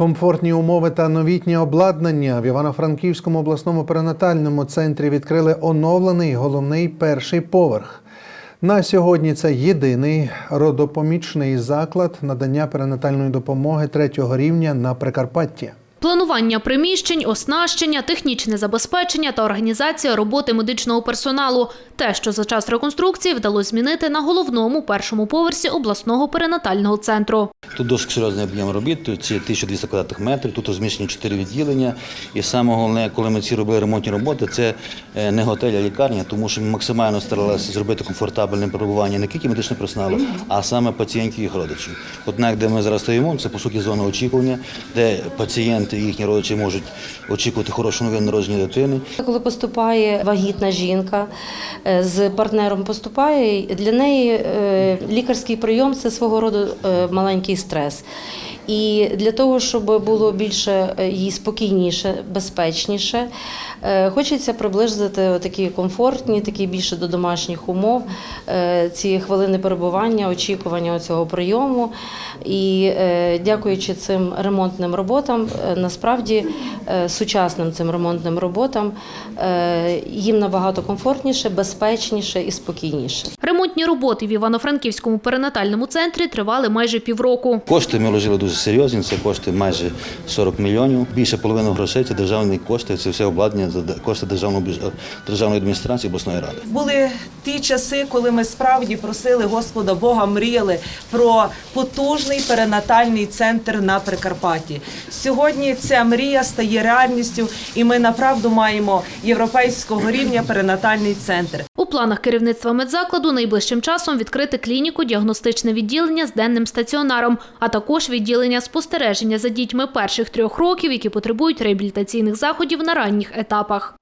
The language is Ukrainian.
Комфортні умови та новітнє обладнання в Івано-Франківському обласному перинатальному центрі відкрили оновлений головний перший поверх. На сьогодні це єдиний родопомічний заклад надання перинатальної допомоги третього рівня на Прикарпатті. Планування приміщень, оснащення, технічне забезпечення та організація роботи медичного персоналу – те, що за час реконструкції вдалося змінити на головному першому поверсі обласного перинатального центру. Тут досить серйозний об'єм робіт, тут ці 1200 квадратних метрів, тут розміщені 4 відділення. І саме головне, коли ми ці робили ремонтні роботи, це е, не готель, а лікарня, тому що ми максимально старалися зробити комфортабельне перебування не тільки медичного персоналу, а саме пацієнтів і їх родичів. Однак, де ми зараз стоїмо, це по суті зона очікування, де пацієнти і їхні родичі можуть очікувати хорошу новину народження дитини. Коли поступає вагітна жінка е, з партнером поступає, для неї е, лікарський прийом це свого роду е, маленький стрес. І для того, щоб було більше е, їй спокійніше, безпечніше, е, хочеться приблизити такі комфортні, такі більше до домашніх умов, е, ці хвилини перебування, очікування цього прийому. І дякуючи цим ремонтним роботам, насправді сучасним цим ремонтним роботам, їм набагато комфортніше, безпечніше і спокійніше. Ремонтні роботи в Івано-Франківському перинатальному центрі тривали майже півроку. Кошти ми вложили дуже серйозні, це кошти майже 40 мільйонів. Більше половини грошей це державні кошти, це все обладнання за кошти державного бюджету, державної адміністрації обласної ради. Були ті часи, коли ми справді просили Господа Бога, мріяли про потужний перинатальний центр на Прикарпатті. Сьогодні ця мрія стає реальністю, і ми направду маємо європейського рівня перинатальний центр. Планах керівництва медзакладу найближчим часом відкрити клініку, діагностичне відділення з денним стаціонаром, а також відділення спостереження за дітьми перших трьох років, які потребують реабілітаційних заходів на ранніх етапах.